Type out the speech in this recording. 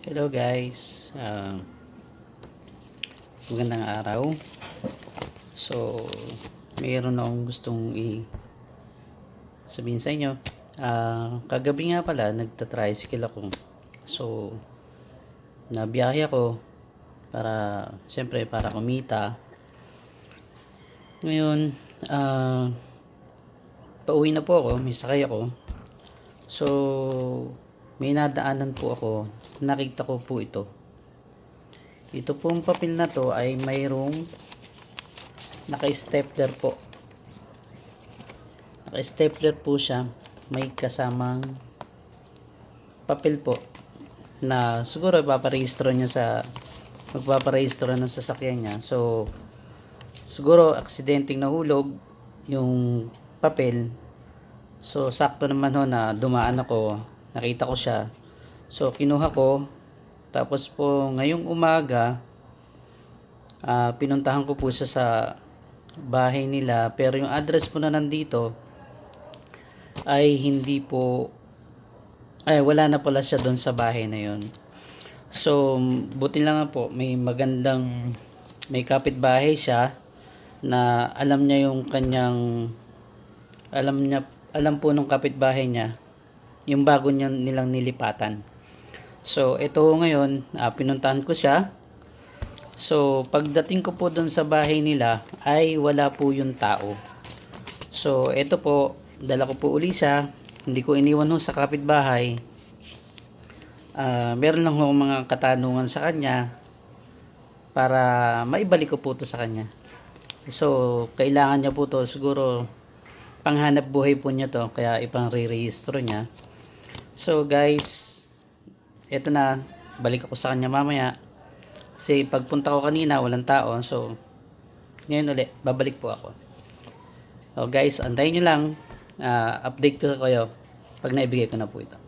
Hello guys. Uh, magandang araw. So, mayroon akong gustong i sabihin sa inyo. Ah, kagabi nga pala, nagta-tricycle ako. So, nabiyahe ako para, siyempre, para kumita. Ngayon, ah, pauwi na po ako, may sakay ako. So, may nadaanan po ako. Nakita ko po ito. Ito pong papel na to ay mayroong naka-stapler po. Naka-stapler po siya. May kasamang papel po na siguro ipaparehistro niya sa magpaparehistro ng sasakyan niya. So, siguro aksidenteng nahulog yung papel So, sakto naman ho na dumaan ako. Nakita ko siya. So, kinuha ko. Tapos po, ngayong umaga, ah, pinuntahan ko po siya sa bahay nila. Pero yung address po na nandito, ay hindi po, ay wala na pala siya doon sa bahay na yon. So, buti lang po, may magandang, may kapitbahay siya na alam niya yung kanyang, alam niya, alam po nung kapitbahay niya, yung bago niya nilang nilipatan. So, ito ngayon, ah, pinuntahan ko siya. So, pagdating ko po doon sa bahay nila, ay wala po yung tao. So, ito po, dala ko po uli siya. Hindi ko iniwan ho sa kapitbahay. Ah, meron lang ho mga katanungan sa kanya para maibalik ko po to sa kanya. So, kailangan niya po to siguro panghanap buhay po niya to kaya ipang re-rehistro niya. So, guys, eto na balik ako sa kanya mamaya. Kasi pagpunta ko kanina walang tao. So, ngayon ulit babalik po ako. So, guys, antayin nyo lang. Ah, update ko kayo pag naibigay ko na po ito.